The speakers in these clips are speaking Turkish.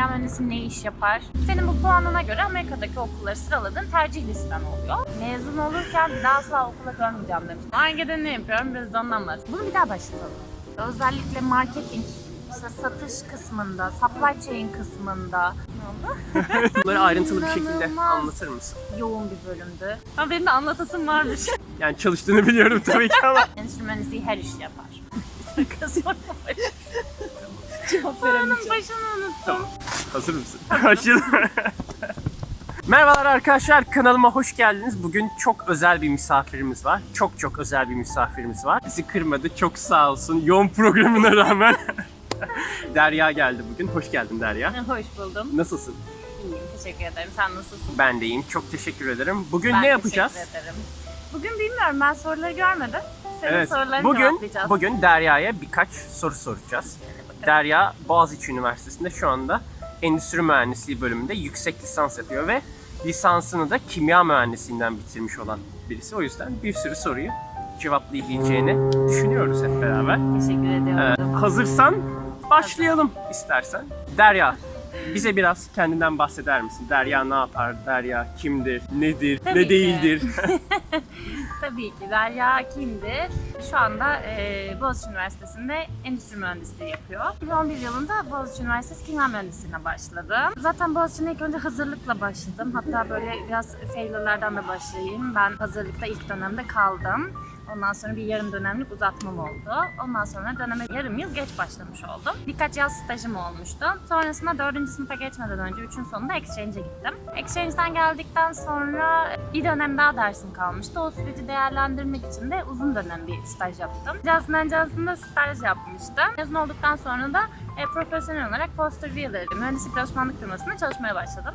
kimya mühendisi ne iş yapar? Senin bu puanına göre Amerika'daki okulları sıraladığın tercih listen oluyor. Mezun olurken daha asla okula görmeyeceğim demiştim. Arge'de ne yapıyorum? Biraz da ondan bahsedeyim. Bunu bir daha başlatalım. Özellikle marketing, işte satış kısmında, supply chain kısmında ne oldu? Bunları ayrıntılı bir şekilde İnanılmaz. anlatır mısın? yoğun bir bölümdü. Ama benim de anlatasım varmış. Yani çalıştığını biliyorum tabii ki ama. Mühendisliği her işi yapar. Kız yok Cevap veremeyeceğim. başını unuttum. Hazır mısın? Başlayalım. Merhabalar arkadaşlar kanalıma hoş geldiniz. Bugün çok özel bir misafirimiz var. Çok çok özel bir misafirimiz var. Bizi kırmadı çok sağ olsun yoğun programına rağmen. Derya geldi bugün. Hoş geldin Derya. Hoş buldum. Nasılsın? İyiyim, teşekkür ederim. Sen nasılsın? Ben de iyiyim. Çok teşekkür ederim. Bugün Ben ne yapacağız? Teşekkür ederim. Bugün bilmiyorum, ben soruları görmedim. Senin Evet. sorularını Bugün cevaplayacağız. bugün Derya'ya birkaç soru soracağız. Derya Boğaziçi Üniversitesi'nde şu anda Endüstri Mühendisliği bölümünde yüksek lisans yapıyor ve lisansını da kimya mühendisliğinden bitirmiş olan birisi. O yüzden bir sürü soruyu cevaplayabileceğini düşünüyoruz hep beraber. Teşekkür Ee, ediyorum. hazırsan başlayalım istersen. Derya, bize biraz kendinden bahseder misin? Derya ne yapar? Derya kimdir? Nedir? Tabii ne ki. değildir? Tabii ki Derya kimdir? Şu anda e, Boğaziçi Üniversitesi'nde endüstri mühendisliği yapıyor. 2011 yılında Boğaziçi Üniversitesi Kimya Mühendisliğine başladım. Zaten Boğaziçi'ne ilk önce hazırlıkla başladım. Hatta böyle biraz failure'lardan da başlayayım. Ben hazırlıkta ilk dönemde kaldım. Ondan sonra bir yarım dönemlik uzatmam oldu. Ondan sonra döneme yarım yıl geç başlamış oldum. Birkaç yaz stajım olmuştu. Sonrasında dördüncü sınıfa geçmeden önce üçün sonunda exchange'e gittim. Exchange'den geldikten sonra bir dönem daha dersim kalmıştı. O süreci değerlendirmek için de uzun dönem bir staj yaptım. Johnson Johnson'da staj yapmıştım. Mezun olduktan sonra da e, profesyonel olarak Foster Wheeler mühendislik danışmanlık firmasında çalışmaya başladım.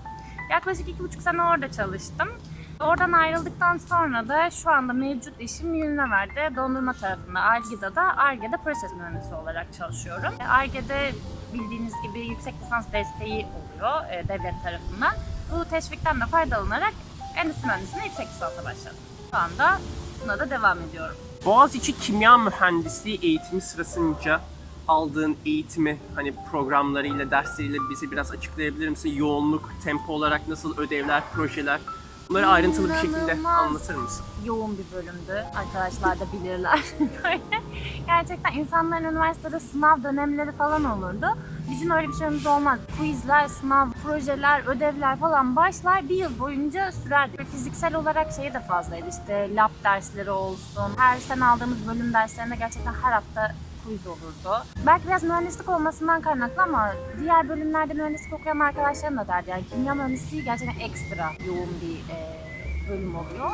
Yaklaşık iki buçuk sene orada çalıştım. Oradan ayrıldıktan sonra da şu anda mevcut işim Unilever'de dondurma tarafında, Arge'da da Arge'de proses mühendisi olarak çalışıyorum. E, Arge'de bildiğiniz gibi yüksek lisans desteği oluyor e, devlet tarafından. Bu teşvikten de faydalanarak endüstri mühendisliğine yüksek lisansa başladım. Şu anda buna da devam ediyorum. Boğaziçi Kimya Mühendisliği eğitimi sırasınca aldığın eğitimi hani programlarıyla, dersleriyle bize biraz açıklayabilir misin? Yoğunluk, tempo olarak nasıl ödevler, projeler? Bunları ayrıntılı bir şekilde İnanılmaz. anlatır mısın? yoğun bir bölümdü. Arkadaşlar da bilirler. Böyle gerçekten insanların üniversitede sınav dönemleri falan olurdu. Bizim öyle bir şeyimiz olmaz. Quizler, sınav, projeler, ödevler falan başlar. Bir yıl boyunca sürerdi. Ve Fiziksel olarak şey de fazlaydı. İşte lab dersleri olsun. Her sene aldığımız bölüm derslerinde gerçekten her hafta quiz olurdu. Belki biraz mühendislik olmasından kaynaklı ama diğer bölümlerde mühendislik okuyan arkadaşlarım da derdi. Yani kimya mühendisliği gerçekten ekstra yoğun bir e, bölüm oluyor.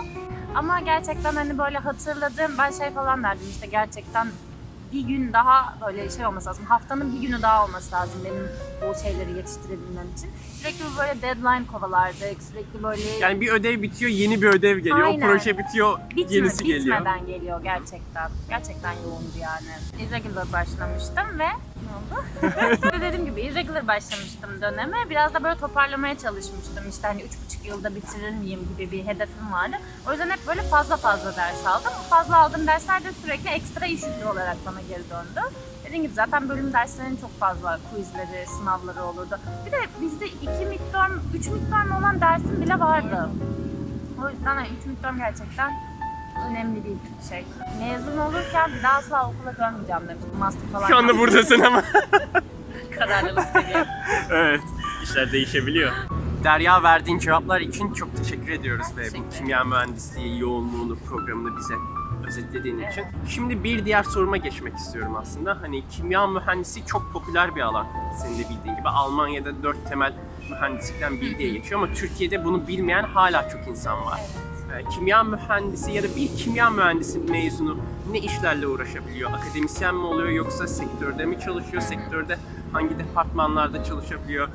Ama gerçekten hani böyle hatırladığım ben şey falan derdim işte gerçekten bir gün daha böyle şey olması lazım. Haftanın bir günü daha olması lazım benim o şeyleri yetiştirebilmem için. Sürekli böyle deadline kovalardık. Sürekli böyle Yani bir ödev bitiyor, yeni bir ödev geliyor. Aynen. O proje bitiyor, bitme, yenisi geliyor. bitmeden geliyor gerçekten. Gerçekten yoğundu yani. Irregular başlamıştım ve ne oldu? Dediğim gibi irregular başlamıştım döneme. Biraz da böyle toparlamaya çalışmıştım. İşte hani üç buçuk yılda bitirir miyim gibi bir hedefim vardı. O yüzden hep böyle fazla fazla ders aldım. Bu fazla aldığım dersler de sürekli ekstra iş yükü olarak bana geri döndü. Dediğim gibi zaten bölüm derslerinin çok fazla quizleri, sınavları olurdu. Bir de bizde iki midterm, üç midterm olan dersim bile vardı. O yüzden hani üç midterm gerçekten önemli bir şey. Mezun olurken bir daha asla okula görmeyeceğim demiştim. Master falan Şu anda buradasın ama. kararlılık seviye. evet, işler değişebiliyor. Derya verdiğin cevaplar için çok teşekkür ediyoruz ve bu kimya mühendisliği yoğunluğunu, programını bize özetlediğin için. Şimdi bir diğer soruma geçmek istiyorum aslında. Hani kimya mühendisi çok popüler bir alan senin de bildiğin gibi. Almanya'da dört temel mühendislikten biri diye geçiyor ama Türkiye'de bunu bilmeyen hala çok insan var. Evet. Ee, Kimya mühendisi ya da bir kimya mühendisi mezunu ne işlerle uğraşabiliyor? Akademisyen mi oluyor yoksa sektörde mi çalışıyor? Sektörde hangi departmanlarda çalışabiliyor?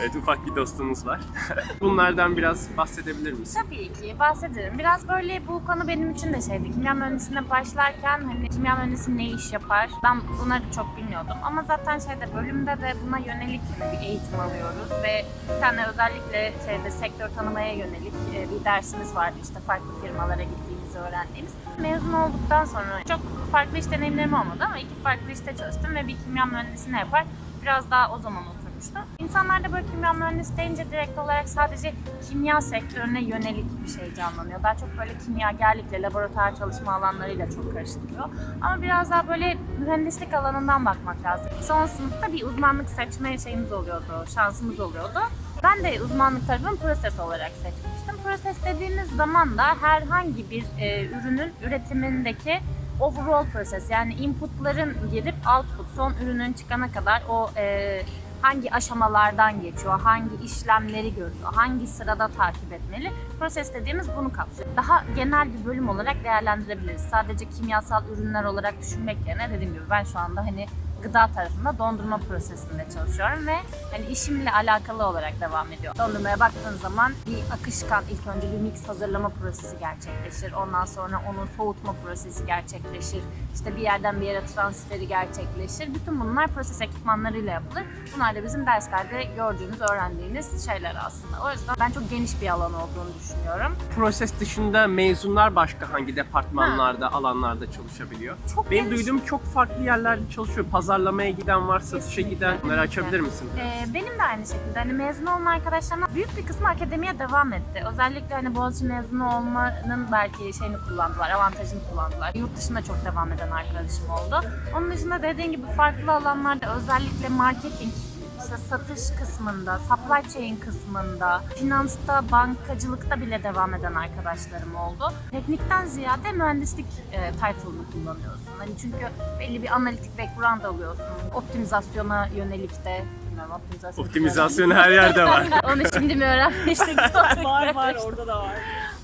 Evet ufak bir dostumuz var. Bunlardan biraz bahsedebilir misin? Tabii ki bahsederim. Biraz böyle bu konu benim için de şeydi. Kimya mühendisliğine başlarken hani kimya mühendisi ne iş yapar? Ben bunları çok bilmiyordum. Ama zaten şeyde bölümde de buna yönelik bir eğitim alıyoruz ve bir tane özellikle şeyde sektör tanımaya yönelik e, bir dersimiz vardı. İşte farklı firmalara gittiğimizi öğrendiğimiz. Mezun olduktan sonra çok farklı iş deneyimlerim olmadı ama iki farklı işte çalıştım ve bir kimya mühendisi ne yapar? Biraz daha o zaman oturdu olmuştu. İnsanlar da böyle kimya mühendisi deyince direkt olarak sadece kimya sektörüne yönelik bir şey canlanıyor. Daha çok böyle kimyagerlikle, laboratuvar çalışma alanlarıyla çok karıştırıyor. Ama biraz daha böyle mühendislik alanından bakmak lazım. Son sınıfta bir uzmanlık seçme şeyimiz oluyordu, şansımız oluyordu. Ben de uzmanlık tarafını proses olarak seçmiştim. Proses dediğimiz zaman da herhangi bir e, ürünün üretimindeki overall proses yani inputların girip output son ürünün çıkana kadar o e, hangi aşamalardan geçiyor, hangi işlemleri görüyor, hangi sırada takip etmeli. Proses dediğimiz bunu kapsıyor. Daha genel bir bölüm olarak değerlendirebiliriz. Sadece kimyasal ürünler olarak düşünmek yerine dediğim gibi ben şu anda hani gıda tarafında dondurma prosesinde çalışıyorum ve hani işimle alakalı olarak devam ediyor. Dondurmaya baktığın zaman bir akışkan ilk önce bir mix hazırlama prosesi gerçekleşir. Ondan sonra onun soğutma prosesi gerçekleşir. İşte bir yerden bir yere transferi gerçekleşir. Bütün bunlar proses ekipmanlarıyla yapılır. Bunlar da bizim derslerde gördüğünüz, öğrendiğiniz şeyler aslında. O yüzden ben çok geniş bir alan olduğunu düşünüyorum. Proses dışında mezunlar başka hangi departmanlarda, alanlarda çalışabiliyor? Çok Benim geniş. duyduğum çok farklı yerlerde çalışıyor. Pazarlamaya giden var, satışa Kesinlikle, giden. Bunları açabilir misin? Ee, benim de aynı şekilde hani mezun olan arkadaşlarım büyük bir kısmı akademiye devam etti. Özellikle hani Boğaziçi mezunu olmanın belki şeyini kullandılar, avantajını kullandılar. Yurt dışında çok devam eden arkadaşım oldu. Onun dışında dediğin gibi farklı alanlarda özellikle marketing, işte satış kısmında, supply chain kısmında, finansta, bankacılıkta bile devam eden arkadaşlarım oldu. Teknikten ziyade mühendislik e, title'ını kullanıyorsun. Hani çünkü belli bir analitik background alıyorsun. Optimizasyona yönelik de bilmiyorum optimizasyon. Optimizasyon her yerde var. Onu şimdi mi öğrenmiştik? var var orada da var.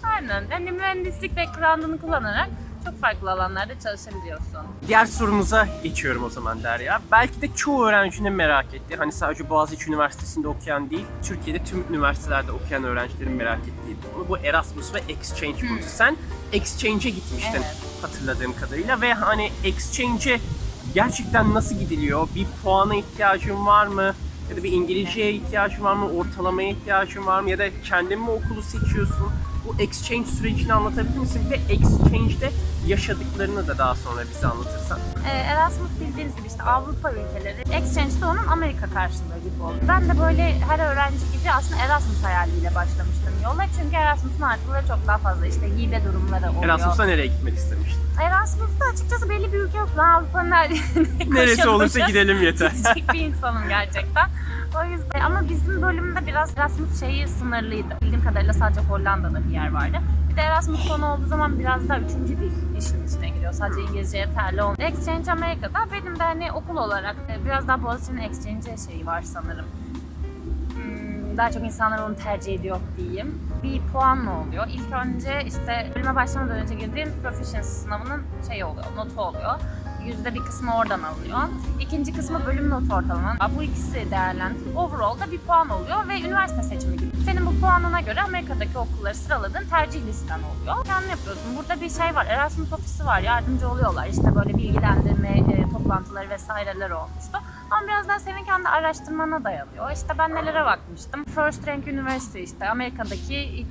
Aynen. Hani mühendislik background'ını kullanarak çok farklı alanlarda çalışabiliyorsun. Diğer sorumuza geçiyorum o zaman Derya. Belki de çoğu öğrencinin merak ettiği, hani sadece Boğaziçi Üniversitesi'nde okuyan değil, Türkiye'de tüm üniversitelerde okuyan öğrencilerin merak ettiği konu. Bu Erasmus ve Exchange konusu. Sen Exchange'e gitmiştin Evet. hatırladığım kadarıyla ve hani Exchange'e gerçekten nasıl gidiliyor? Bir puana ihtiyacın var mı? Ya da bir İngilizceye ihtiyacın var mı? Ortalamaya ihtiyacın var mı? Ya da kendin mi okulu seçiyorsun? Bu exchange sürecini anlatabilir misin? Ve exchange'de yaşadıklarını da daha sonra bize anlatırsan. Ee, Erasmus bildiğiniz gibi işte Avrupa ülkeleri. Exchange de onun Amerika karşılığı gibi oldu. Ben de böyle her öğrenci gibi aslında Erasmus hayaliyle başlamıştım yola. Çünkü Erasmus'un artıları çok daha fazla işte hibe durumları oluyor. Erasmus'a nereye gitmek istemiştin? Erasmus'ta açıkçası belli bir ülke yok. Ben Avrupa'nın her yerine Neresi olursa gidelim yeter. gidecek bir insanım gerçekten. O yüzden ama bizim bölümde biraz Erasmus şeyi sınırlıydı. Bildiğim kadarıyla sadece Hollanda'da bir yer vardı. Bir de Erasmus konu olduğu zaman biraz daha üçüncü dil işin içine giriyor. Sadece İngilizce yeterli olmuyor. Exchange Amerika'da benim de hani okul olarak e, biraz daha Boğaziçi'nin Exchange şeyi var sanırım. Hmm, daha çok insanlar onu tercih ediyor diyeyim. Bir puanla oluyor. İlk önce işte bölüme başlamadan önce girdiğim proficiency sınavının şeyi oluyor, notu oluyor. Yüzde bir kısmı oradan alınıyor. İkinci kısmı bölüm notu ortalaman. Bu ikisi değerlendirip overall'da bir puan oluyor ve üniversite seçimi gibi. Senin bu puanına göre Amerika'daki okulları sıraladığın tercih listen oluyor. Kendin yapıyorsun. Burada bir şey var. Erasmus ofisi var. Yardımcı oluyorlar. İşte böyle bilgilendirme e, toplantıları vesaireler olmuştu. Ama biraz daha senin kendi araştırmana dayanıyor. İşte ben nelere bakmıştım. First Rank University işte Amerika'daki ilk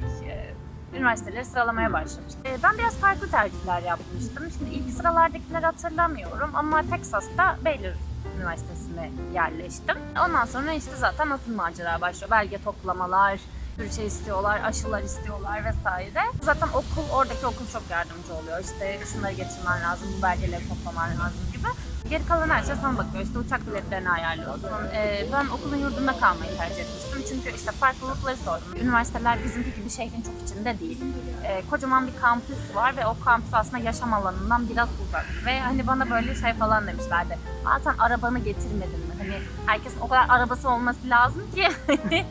üniversiteleri sıralamaya başlamıştım. E, ben biraz farklı tercihler yapmıştım. Şimdi ilk sıralardakileri hatırlamıyorum ama Texas'ta Baylor Üniversitesi'ne yerleştim. Ondan sonra işte zaten asıl macera başlıyor. Belge toplamalar, bir şey istiyorlar, aşılar istiyorlar vesaire. Zaten okul, oradaki okul çok yardımcı oluyor. İşte şunları getirmen lazım, bu belgeleri toplaman lazım gibi. Geri kalan her şey sana bakıyor. İşte uçak biletlerini ayarlıyorsun. Ee, ben okulun yurdunda kalmayı tercih etmiştim. Çünkü işte farklılıkları sordum. Üniversiteler bizimki gibi şehrin çok içinde değil. Ee, kocaman bir kampüs var ve o kampüs aslında yaşam alanından biraz uzak. Ve hani bana böyle şey falan demişlerdi. Aa sen arabanı getirmedin mi? Hani herkesin o kadar arabası olması lazım ki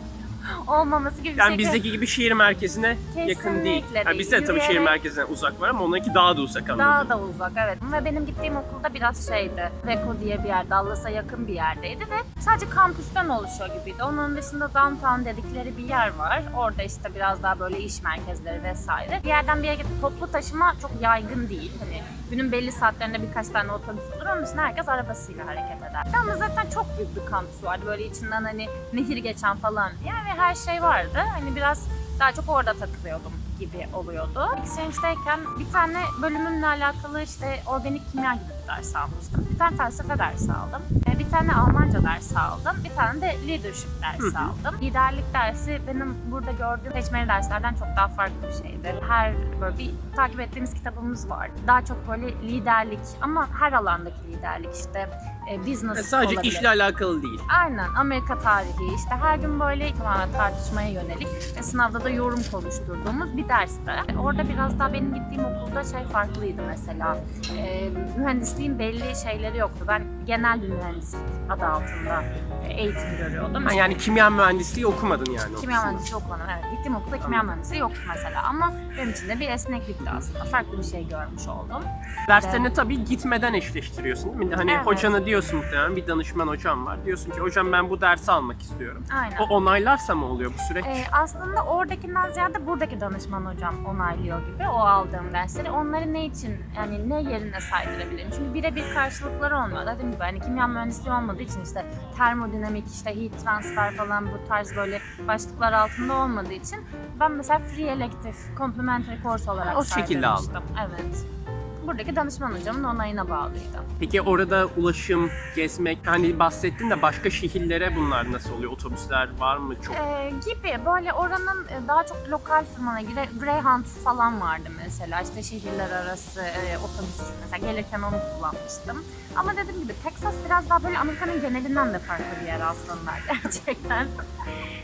olmaması gibi bir Yani şey. bizdeki gibi şehir merkezine yakın değil. Kesinlikle değil. bizde tabii şehir Yürüyerek- merkezine uzak var ama onunki daha da uzak anladım. Daha da uzak evet. Ve benim gittiğim okulda biraz şeydi. Reko diye bir yer, Dallas'a yakın bir yerdeydi ve sadece kampüsten oluşuyor gibiydi. Onun dışında downtown dedikleri bir yer var. Orada işte biraz daha böyle iş merkezleri vesaire. Bir yerden bir yere gidip toplu taşıma çok yaygın değil. Hani günün belli saatlerinde birkaç tane otobüs olur. Onun dışında herkes arabasıyla hareket eder. Ama zaten çok büyük bir kampüs vardı. Böyle içinden hani nehir geçen falan bir yer ve her şey vardı. Hani biraz daha çok orada takılıyordum gibi oluyordu. Exchange'deyken bir tane bölümümle alakalı işte organik kimya gibi bir ders almıştım. Bir tane felsefe dersi aldım. E, Bir tane Almanca dersi aldım. Bir tane de leadership dersi aldım. Liderlik dersi benim burada gördüğüm seçmeli derslerden çok daha farklı bir şeydi. Her böyle bir takip ettiğimiz kitabımız vardı. Daha çok böyle liderlik ama her alandaki liderlik işte e, business E, Sadece olabilir. işle alakalı değil. Aynen Amerika tarihi işte her gün böyle tamamen tartışmaya yönelik ve sınavda da yorum konuşturduğumuz bir derste. Orada biraz daha benim gittiğim okulda şey farklıydı mesela. Ee, mühendisliğin belli şeyleri yoktu. Ben genel bir mühendislik adı altında eğitim görüyordum. Ha, yani kimya mühendisliği okumadın yani. Kimya mühendisliği okumadım. Evet, gittiğim okulda kimya mühendisliği yoktu mesela. Ama benim için de bir esneklikti aslında. Farklı bir şey görmüş oldum. Derslerini tabii gitmeden eşleştiriyorsun değil mi? Hani Evet. hocana diyorsun muhtemelen bir danışman hocam var. Diyorsun ki hocam ben bu dersi almak istiyorum. Aynen. O onaylarsa mı oluyor bu süreç? Ee, aslında oradakinden ziyade buradaki danışman hocam onaylıyor gibi o aldığım dersleri. Onları ne için yani ne yerine saydırabilirim? Çünkü birebir karşılıkları olmuyor. Dediğim gibi hani kimya mühendisliği olmadığı için işte termodinamik, işte heat transfer falan bu tarz böyle başlıklar altında olmadığı için ben mesela free elective, complementary course olarak O şekilde saydırmıştım. Evet. Buradaki danışman hocamın onayına bağlıydı. Peki orada ulaşım, gezmek, hani bahsettin de başka şehirlere bunlar nasıl oluyor? Otobüsler var mı çok? Ee, gibi böyle oranın e, daha çok lokal firmalara göre Greyhound falan vardı mesela işte şehirler arası e, otobüs mesela gelirken onu kullanmıştım. Ama dediğim gibi Texas biraz daha böyle Amerika'nın genelinden de farklı bir yer aslında gerçekten.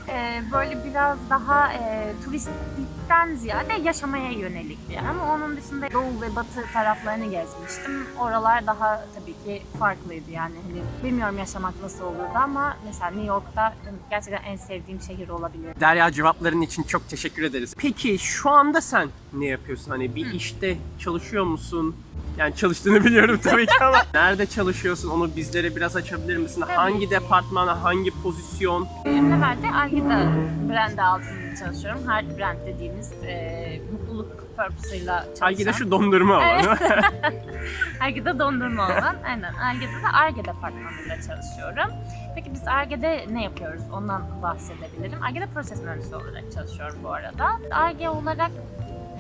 Ee, böyle biraz daha e, turistikten ziyade yaşamaya yönelik bir yer ama onun dışında doğu ve batı taraflarını gezmiştim. Oralar daha tabii ki farklıydı yani hani bilmiyorum yaşamak nasıl olurdu ama mesela New York'ta gerçekten en sevdiğim şehir olabilir. Derya cevapların için çok teşekkür ederiz. Peki şu anda sen ne yapıyorsun? Hani bir işte çalışıyor musun? Yani çalıştığını biliyorum tabii ki ama nerede çalışıyorsun? Onu bizlere biraz açabilir misin? Tabii. Hangi departmana, hangi pozisyon? Üniversitede Algida brandi altında çalışıyorum. Her brand dediğimiz e, mutluluk purpose'ıyla çalışan. Algida şu dondurma alanı. Algida dondurma olan. Aynen. Algida'da ARGE departmanında çalışıyorum. Peki biz ARGE'de ne yapıyoruz? Ondan bahsedebilirim. ARGE'de proses mühendisi olarak çalışıyorum bu arada. ARGE olarak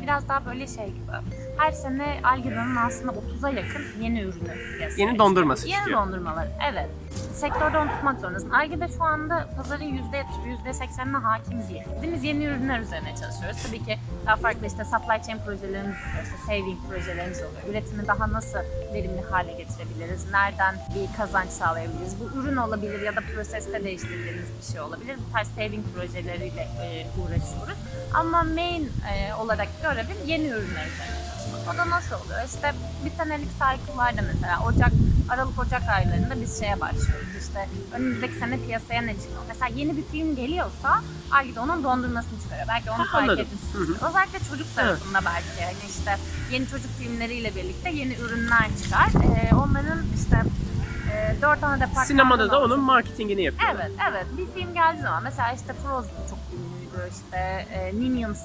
biraz daha böyle şey gibi. Her sene Algida'nın aslında 30'a yakın yeni ürünü piyasaya Yeni dondurması Yeni dondurmalar, evet. Sektörde onu tutmak zorundasın. Algida şu anda pazarın %70'i, %80'ine hakim değil. Biz yeni ürünler üzerine çalışıyoruz. Tabii ki daha farklı işte supply chain projelerimiz işte saving projelerimiz oluyor. Üretimi daha nasıl verimli hale getirebiliriz? Nereden bir kazanç sağlayabiliriz? Bu ürün olabilir ya da proseste değiştirdiğimiz bir şey olabilir. Bu tarz saving projeleriyle e, uğraşıyoruz. Ama main e, olarak görevim yeni ürünler üzerine çalışmak. O da nasıl oluyor? İşte bir senelik cycle'larda mesela Ocak, Aralık Ocak aylarında biz şeye başlıyoruz. İşte önümüzdeki sene piyasaya ne çıkıyor? Mesela yeni bir film geliyorsa Algida onun dondurmasını çıkarıyor. Belki onu fark etmişsiniz. Özellikle çocuk tarafında belki yani işte yeni çocuk filmleriyle birlikte yeni ürünler çıkar. Ee, onların işte e, dört ana departmandan Sinemada da onun marketingini yapıyor. Evet, evet. Bir film geldiği zaman mesela işte Frozen çok ünlüydü, işte e, Minions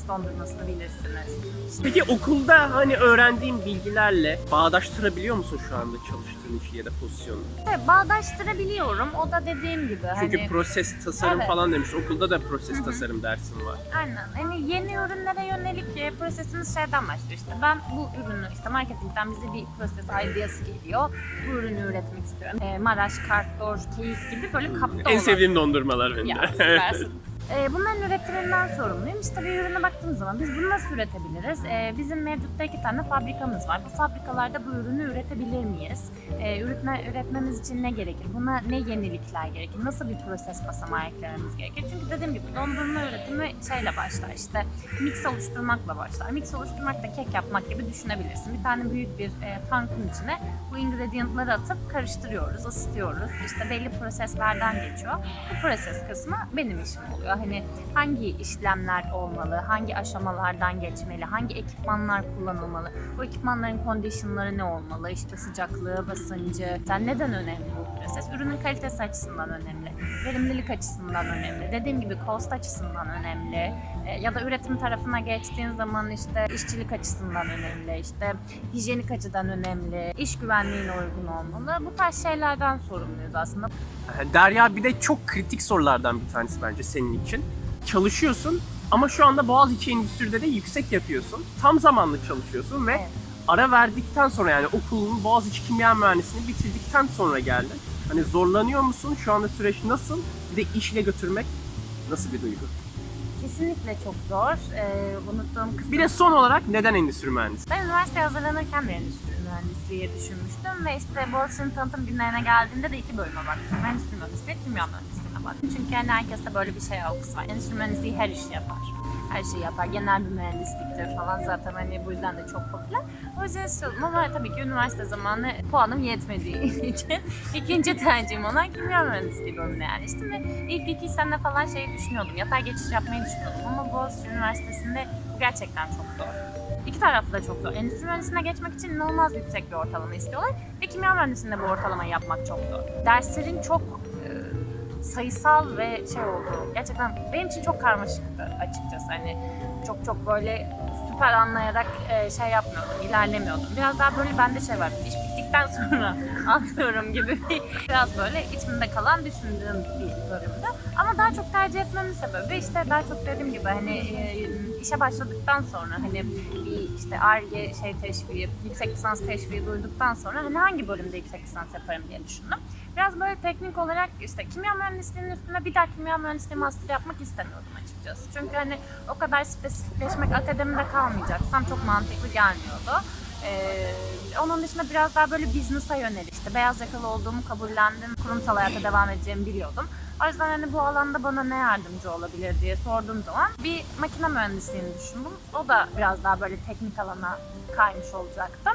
Minions dondurmasını bilirsiniz. Peki okulda hani öğrendiğin bilgilerle bağdaştırabiliyor musun şu anda çalıştığın işi ya da pozisyonu? işte bağdaştırabiliyorum. O da dediğim gibi Çünkü hani proses tasarım Evet. falan demiş. Okulda da proses tasarım dersin var. aynen. Hani yeni ürünlere yönelik e, prosesimiz şeyden başlıyor işte. Ben bu ürünü işte marketingten bize bir proses ideası geliyor. Bu ürünü üretmek istiyorum. E, Maraş, Kartdor, Keyif gibi böyle kapta En olan sevdiğim dondurmalar benim Ya de. süpersin. Ee, bunların üretiminden sorumluyum. İşte bir ürüne baktığımız zaman biz bunu nasıl üretebiliriz? Ee, bizim mevcutta iki tane fabrikamız var. Bu fabrikalarda bu ürünü üretebilir miyiz? Ee, üretme, üretmemiz için ne gerekir? Buna ne yenilikler gerekir? Nasıl bir proses basamağı eklememiz gerekir? Çünkü dediğim gibi dondurma üretimi şeyle başlar. İşte mix oluşturmakla başlar. Mix oluşturmak da kek yapmak gibi düşünebilirsin. Bir tane büyük bir e, tankın içine bu ingredientları atıp karıştırıyoruz, ısıtıyoruz. İşte belli proseslerden geçiyor. Bu proses kısmı benim işim oluyor. Hani hangi işlemler olmalı, hangi aşamalardan geçmeli, hangi ekipmanlar kullanılmalı, bu ekipmanların conditionları ne olmalı, işte sıcaklığı, basıncı, yani neden önemli proses? Ürünün kalitesi açısından önemli, verimlilik açısından önemli, dediğim gibi cost açısından önemli, E, ya da üretim tarafına geçtiğin zaman işte işçilik açısından önemli, işte hijyenik açıdan önemli, iş güvenliğine uygun olmalı. Bu tarz şeylerden sorumluyuz aslında. Derya bir de çok kritik sorulardan bir tanesi bence senin için. Çalışıyorsun Ama şu anda Boğaziçi Endüstri'de de yüksek yapıyorsun. Tam zamanlı çalışıyorsun ve Evet. ara verdikten sonra yani okulun Boğaziçi Kimya Mühendisliğini bitirdikten sonra geldin. Hani zorlanıyor musun? Şu anda süreç nasıl? Bir de işle götürmek nasıl bir duygu? Kesinlikle çok zor. Ee, unuttuğum kısım. Bir de son olarak neden endüstri mühendisi? Ben üniversiteye hazırlanırken de endüstri mühendisliği düşünmüştüm ve işte Boğaziçi'nin tanıtım günlerine geldiğinde de iki bölüme baktım. Endüstri mühendisliği, kimya mühendisliğine baktım. Çünkü hani herkeste böyle bir şey algısı var. Endüstri mühendisliği her işi yapar. Her şeyi yapar. Genel bir mühendisliktir falan zaten hani bu yüzden de çok popüler. O yüzden istiyordum ama tabii ki üniversite zamanı puanım yetmediği için ikinci tercihim olan kimya mühendisliği bölümüne yerleştim ve ilk iki sene falan şey düşünüyordum. Yatay geçiş yapmayı düşünüyordum ama Boğaziçi Üniversitesi'nde bu gerçekten çok zor. İki taraflı da çok zor. Endüstri mühendisliğine geçmek için inanılmaz yüksek bir ortalama istiyorlar. Ve kimya mühendisliğinde bu ortalamayı yapmak çok zor. Derslerin çok e, sayısal ve şey oldu. Gerçekten benim için çok karmaşıktı açıkçası. Hani çok çok böyle süper anlayarak e, şey yapmıyordum, ilerlemiyordum. Biraz daha böyle bende şey var. İş bittikten sonra anlıyorum gibi bir biraz böyle içimde kalan düşündüğüm bir bölümdü. Ama daha çok tercih etmemin sebebi işte daha çok dediğim gibi hani e, işe başladıktan sonra hani bir işte ARGE şey teşviği, yüksek lisans teşviği duyduktan sonra hani hangi bölümde yüksek lisans yaparım diye düşündüm. Biraz böyle teknik olarak işte kimya mühendisliğinin üstüne bir daha kimya mühendisliği master yapmak istemiyordum açıkçası. Çünkü hani o kadar spesifikleşmek akademide kalmayacaksam çok mantıklı gelmiyordu. Ee, onun dışında biraz daha böyle business'a yönelik işte beyaz yakalı olduğumu kabullendim. Kurumsal hayata devam edeceğimi biliyordum. O yüzden hani bu alanda bana ne yardımcı olabilir diye sorduğum zaman bir makine mühendisliğini düşündüm. O da biraz daha böyle teknik alana kaymış olacaktım.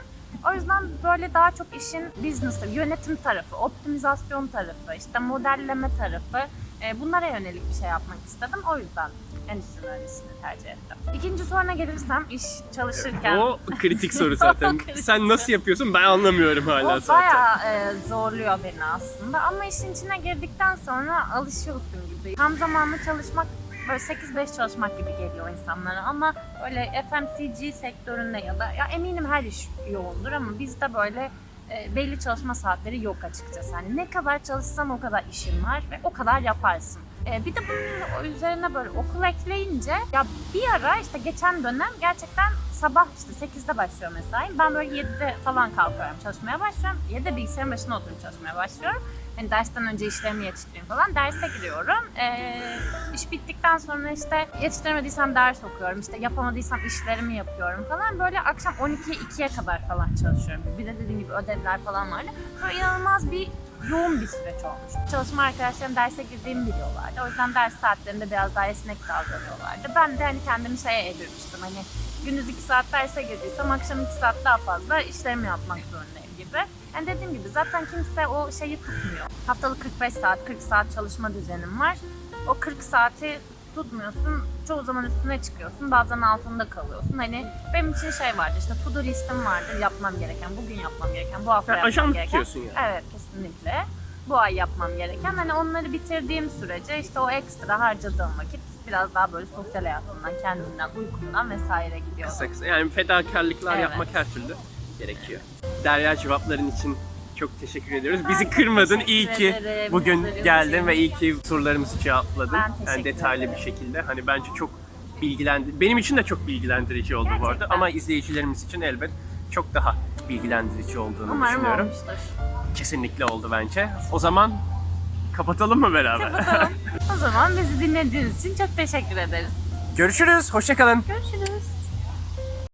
O yüzden böyle daha çok işin business tarafı, yönetim tarafı, optimizasyon tarafı, işte modelleme tarafı e, bunlara yönelik bir şey yapmak istedim. O yüzden endüstri mühendisliğini tercih ettim. İkinci soruna gelirsem iş çalışırken... O kritik soru zaten. kritik Sen nasıl yapıyorsun ben anlamıyorum hala O zaten. bayağı e, zorluyor beni aslında ama işin içine girdikten sonra alışıyorsun gibi. Tam zamanlı çalışmak böyle 8-5 çalışmak gibi geliyor insanlara ama böyle FMCG sektöründe ya da ya eminim her iş yoğundur ama bizde böyle e, belli çalışma saatleri yok açıkçası. Hani ne kadar çalışsan o kadar işin var ve o kadar yaparsın. E, bir de bunun üzerine böyle okul ekleyince ya bir ara işte geçen dönem gerçekten sabah işte 8'de başlıyor mesai. Ben böyle 7'de falan kalkıyorum çalışmaya başlıyorum. 7'de bilgisayarın başına oturup çalışmaya başlıyorum. Hani dersten önce işlerimi yetiştireyim falan. Derse giriyorum. Ee, iş bittikten sonra işte yetiştiremediysem ders okuyorum. İşte yapamadıysam işlerimi yapıyorum falan. Böyle akşam 12'ye 2'ye kadar falan çalışıyorum. Bir de dediğim gibi ödevler falan vardı. Böyle inanılmaz bir yoğun bir süreç olmuş. Çalışma arkadaşlarım derse girdiğimi biliyorlardı. O yüzden ders saatlerinde biraz daha esnek davranıyorlardı. Ben de hani kendimi şeye evirmiştim. Hani gündüz 2 saat derse girdiysem akşam 2 saat daha fazla işlerimi yapmak zorundayım gibi. Yani dediğim gibi zaten kimse o şeyi tutmuyor. Haftalık 45 saat, 40 saat çalışma düzenim var. O 40 saati tutmuyorsun. Çoğu zaman üstüne çıkıyorsun. Bazen altında kalıyorsun. Hani benim için şey vardı işte to do listim vardır yapmam gereken, bugün yapmam gereken, bu hafta Sen yapmam gereken. yani. Evet kesinlikle. Bu ay yapmam gereken. Hani onları bitirdiğim sürece işte o ekstra harcadığım vakit biraz daha böyle sosyal hayatımdan, kendimden, uykumdan vesaire gidiyor. Kısa kısa. Yani fedakarlıklar Evet. yapmak her türlü gerekiyor. Derya cevapların için çok teşekkür ediyoruz. Bizi kırmadın. İyi ki ederim. bugün Sorularınız geldin ve iyi ki sorularımızı cevapladın. Ben Yani detaylı bir ederim. şekilde. Hani bence çok bilgilendi. Benim için de çok bilgilendirici oldu bu arada Gerçekten. ama izleyicilerimiz için elbet çok daha bilgilendirici olduğunu Umarım düşünüyorum. olmuştur. Kesinlikle oldu bence. O zaman kapatalım mı beraber? Kapatalım. o zaman bizi dinlediğiniz için çok teşekkür ederiz. Görüşürüz. Hoşçakalın. Görüşürüz.